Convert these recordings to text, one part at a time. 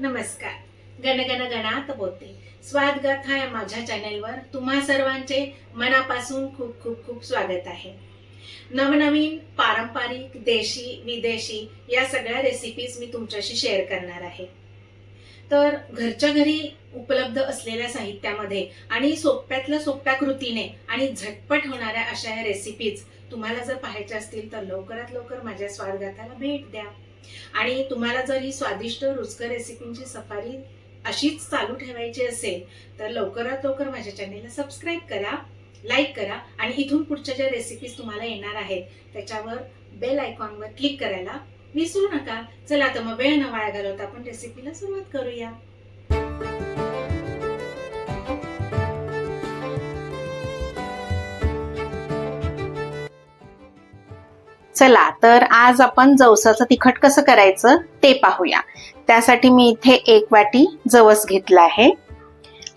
नमस्कार. गणगण गणात बोलते स्वादगाथा या माझ्या चॅनेलवर तुम्हा सर्वांचे मनापासून खूप खूप खूप स्वागत आहे. नवनवीन पारंपरिक देशी विदेशी या सगळ्या रेसिपीज मी तुमच्याशी शेअर करणार आहे. तर घरच्या घरी उपलब्ध असलेल्या साहित्यामध्ये आणि सोप्यातल्या सोप्या कृतीने आणि झटपट होणाऱ्या अशा या रेसिपीज तुम्हाला जर पाहायच्या असतील तर लवकरात लवकर माझ्या स्वादगाथाला भेट द्या. आणि तुम्हाला जर ही स्वादिष्ट रुचकर रेसिपींची सफारी अशीच चालू ठेवायची असेल तर लवकरात लवकर माझ्या चॅनेलला सबस्क्राईब करा लाईक करा आणि इथून पुढच्या ज्या रेसिपीज तुम्हाला येणार आहेत त्याच्यावर बेल आयकॉनवर क्लिक करायला विसरू नका. चला तर मग वेळ न वाया घालवता आपण रेसिपीला सुरुवात करूया. चला तर आज आपण जवसाचं तिखट कसं करायचं ते पाहूया. त्यासाठी मी इथे एक वाटी जवस घेतला आहे.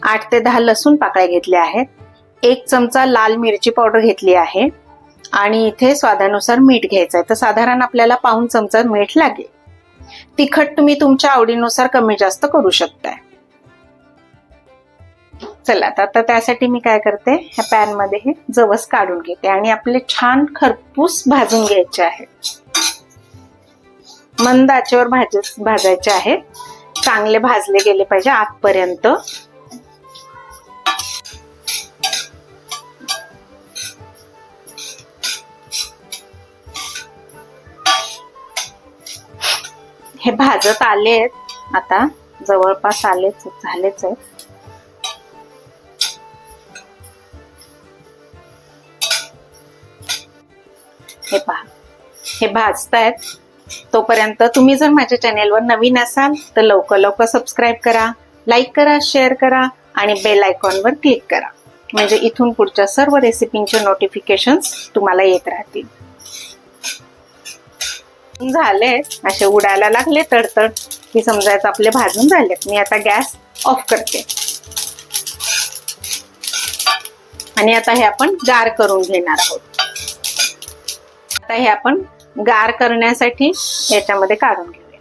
आठ ते दहा लसूण पाकळ्या घेतल्या आहेत. एक चमचा लाल मिरची पावडर घेतली आहे. आणि इथे स्वादानुसार मीठ घ्यायचं आहे. तर साधारण आपल्याला पाऊन चमचा मीठ लागेल. तिखट तुम्ही तुमच्या आवडीनुसार कमी जास्त करू शकताय. चला तर आता त्यासाठी मी काय करते ह्या पॅनमध्ये हे जवस काढून घेते आणि आपले छान खरपूस भाजून घ्यायचे आहे मंद आचेवर भाज भाजायचे आहे चांगले भाजले गेले पाहिजे आतपर्यंत. हे भाजत आलेत. आता जवळपास आलेच झालेच आहेत. हे पहा. हे भाजतायत. तोपर्यंत तुम्ही जर माझ्या चॅनेलवर नवीन असाल तर लवकर लवकर सबस्क्राईब करा लाईक करा शेअर करा आणि बेल आयकॉनवर क्लिक करा. म्हणजे इथून पुढच्या सर्व रेसिपींचे नोटिफिकेशन तुम्हाला येत राहतील. झाले असे उडायला लागले तडतड. की समजायचं आपले भाजून झालेत. मी आता गॅस ऑफ करते. आणि आता हे आपण गार करून घेणार आहोत. आता हे आपण गार करण्यासाठी याच्यामध्ये काढून घेऊया.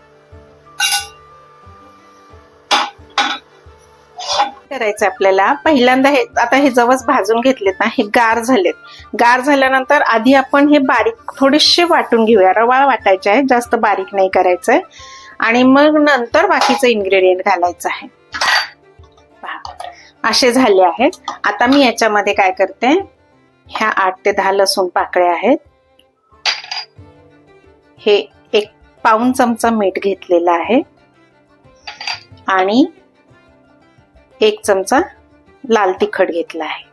करायचं आपल्याला? पहिल्यांदा हे आता हे जवस भाजून घेतलेत ना हे गार झालेत. गार झाल्यानंतर आधी आपण हे बारीक थोडेसे वाटून घेऊया. रवाळ वाटायचे आहे जास्त बारीक नाही करायचंय. आणि मग नंतर बाकीचं इन्ग्रेडियंट घालायचं आहे. असे झाले आहेत. आता मी याच्यामध्ये काय करते ह्या आठ ते दहा लसूण पाकळ्या आहेत. हे एक पाऊन चमचा मीठ घेतलेला आहे. आणि एक चमचा लाल तिखट घेतला आहे.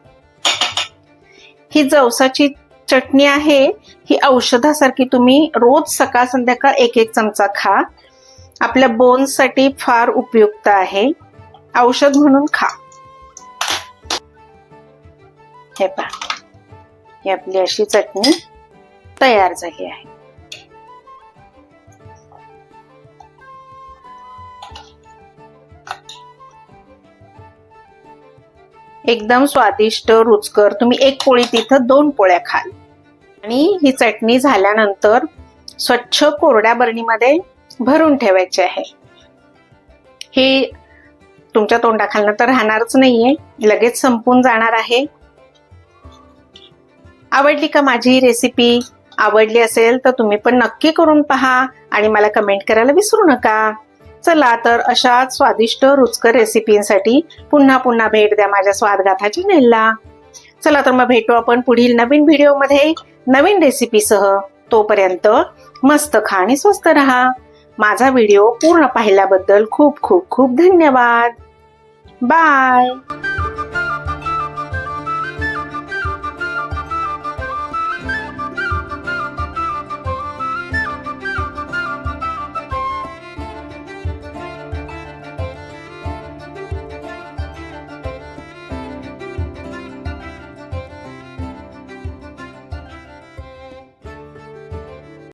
ही जवसाची चटणी आहे. ही औषधासारखी तुम्ही रोज सकाळ संध्याकाळ एक एक चमचा खा. आपल्या बोन्ससाठी फार उपयुक्त आहे. औषध म्हणून खा. हे पहा. ही आपली अशी चटणी तयार झाली आहे. एकदम स्वादिष्ट रुचकर. तुम्ही एक पोळी तिथं दोन पोळ्या खाल. आणि ही चटणी झाल्यानंतर स्वच्छ कोरड्या बरणीमध्ये भरून ठेवायची आहे. ही तुमच्या तोंडाखालनं तर राहणारच नाहीये. लगेच संपून जाणार आहे. आवडली का माझी रेसिपी आवडली असेल तर तुम्ही पण नक्की करून पहा आणि मला कमेंट करायला विसरू नका. चला तर अशाच स्वादिष्ट रुचकर रेसिपींसाठी पुन्हा पुन्हा भेट द्या माझ्या स्वादगाथा चॅनेलला चला तर मग भेटू आपण पुढील नवीन व्हिडिओमध्ये नवीन रेसिपीसह तोपर्यंत मस्त खा आणि स्वस्त रहा. माझा व्हिडिओ पूर्ण पाहिल्याबद्दल खूप खूप खूप धन्यवाद. बाय